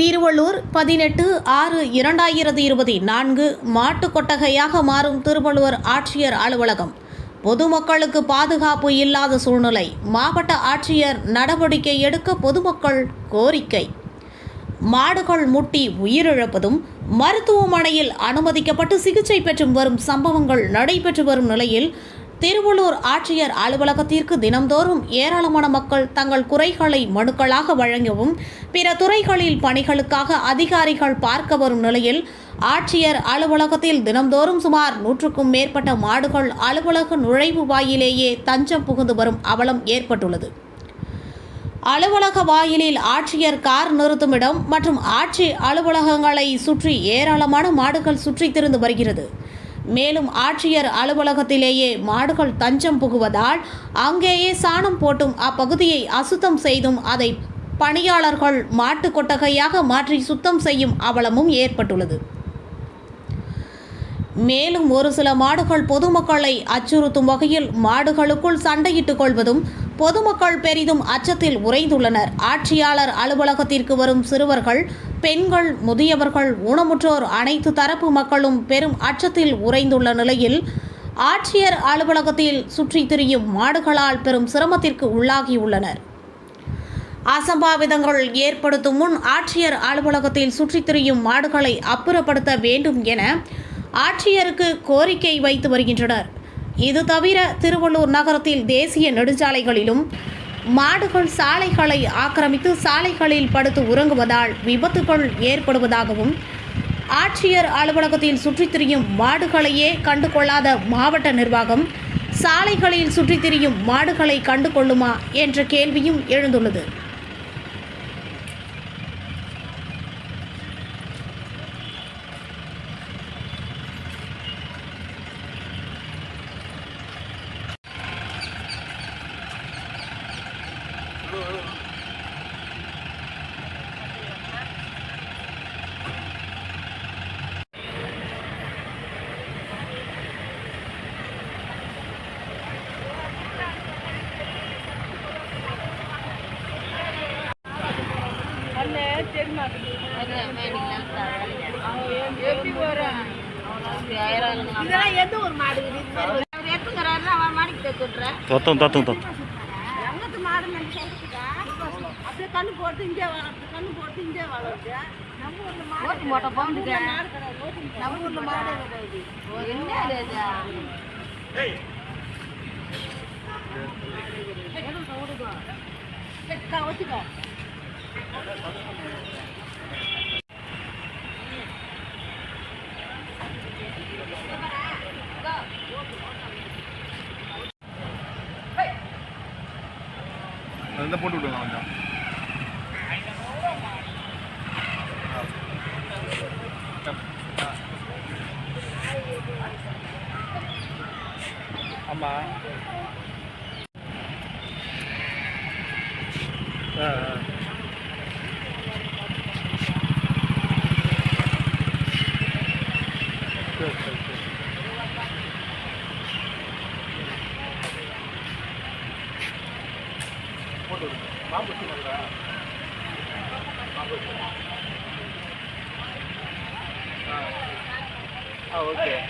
திருவள்ளூர் பதினெட்டு ஆறு இரண்டாயிரத்தி இருபத்தி நான்கு மாட்டுக் கொட்டகையாக மாறும் திருவள்ளுவர் ஆட்சியர் அலுவலகம். பொதுமக்களுக்கு பாதுகாப்பு இல்லாத சூழ்நிலை. மாவட்ட ஆட்சியர் நடவடிக்கை எடுக்க பொதுமக்கள் கோரிக்கை. மாடுகள் முட்டி உயிரிழப்பதும் மருத்துவமனையில் அனுமதிக்கப்பட்டு சிகிச்சை பெற்று வரும் சம்பவங்கள் நடைபெற்று வரும் நிலையில் திருவள்ளூர் ஆட்சியர் அலுவலகத்திற்கு தினம்தோறும் ஏராளமான மக்கள் தங்கள் குறைகளை மனுக்களாக வழங்கவும் பிற துறைகளில் பணிகளுக்காக அதிகாரிகள் பார்க்க வரும் நிலையில் ஆட்சியர் அலுவலகத்தில் தினம்தோறும் சுமார் நூற்றுக்கும் மேற்பட்ட மாடுகள் அலுவலக நுழைவு வாயிலேயே தஞ்சம் புகுந்து வரும் அவலம் ஏற்பட்டுள்ளது. அலுவலக வாயிலில் ஆட்சியர் கார் நிறுத்துமிடம் மற்றும் ஆட்சி அலுவலகங்களை சுற்றி ஏராளமான மாடுகள் சுற்றித் திருந்து வருகிறது. மேலும் ஆட்சியர் அலுவலகத்திலேயே மாடுகள் தஞ்சம் புகுவதால் அங்கேயே சாணம் போட்டும் அப்பகுதியை அசுத்தம் செய்தும் அதை பணியாளர்கள் மாட்டு கொட்டகையாக மாற்றி சுத்தம் செய்யும் அவலமும் ஏற்பட்டுள்ளது. மேலும் ஒரு சில மாடுகள் பொதுமக்களை அச்சுறுத்தும் வகையில் மாடுகளுக்குள் சண்டையிட்டுக் கொள்வதும் பொதுமக்கள் பெரிதும் அச்சத்தில் உறைந்துள்ளனர். ஆட்சியாளர் அலுவலகத்திற்கு வரும் சிறுவர்கள் பெண்கள் முதியவர்கள் ஊனமுற்றோர் அனைத்து தரப்பு மக்களும் பெரும் அச்சத்தில் உறைந்துள்ள நிலையில் ஆட்சியர் அலுவலகத்தில் சுற்றித் திரியும் மாடுகளால் பெரும் சிரமத்திற்கு உள்ளாகியுள்ளனர். அசம்பாவிதங்கள் ஏற்படுத்தும் முன் ஆட்சியர் அலுவலகத்தில் சுற்றித் திரியும் மாடுகளை அப்புறப்படுத்த வேண்டும் என ஆட்சியருக்கு கோரிக்கை வைத்து வருகின்றனர். இது தவிர திருவள்ளூர் நகரத்தில் தேசிய நெடுஞ்சாலைகளிலும் மாடுகள் சாலைகளை ஆக்கிரமித்து சாலைகளில் படுத்து உறங்குவதால் விபத்துகள் ஏற்படுவதாகவும் ஆட்சியர் அலுவலகத்தில் சுற்றித் திரியும் மாடுகளையே கண்டு கொள்ளாத மாவட்ட நிர்வாகம் சாலைகளில் சுற்றித் திரியும் மாடுகளை கண்டு கொள்ளுமா என்ற கேள்வியும் எழுந்துள்ளது. இதெல்லாம் எந்த ஒரு மாடு அவன் மாடிக்கு. தொத்தம் தொத்தம் தொத்தம் எனக்கு சொல்றதுக்கா? அப்படியே கண்ணு போட்டு இங்கே வளருது, கண்ணு போட்டு இங்கே வளருது. நம்ம ஊர்ல மாடு மாடு நம்ம ஊர்ல மாடே கிடையாது. வச்சுக்கோ. அந்த போட்டு விடுங்க கொஞ்சம் ஆமாம் ஆ ஆ. Oh, okay.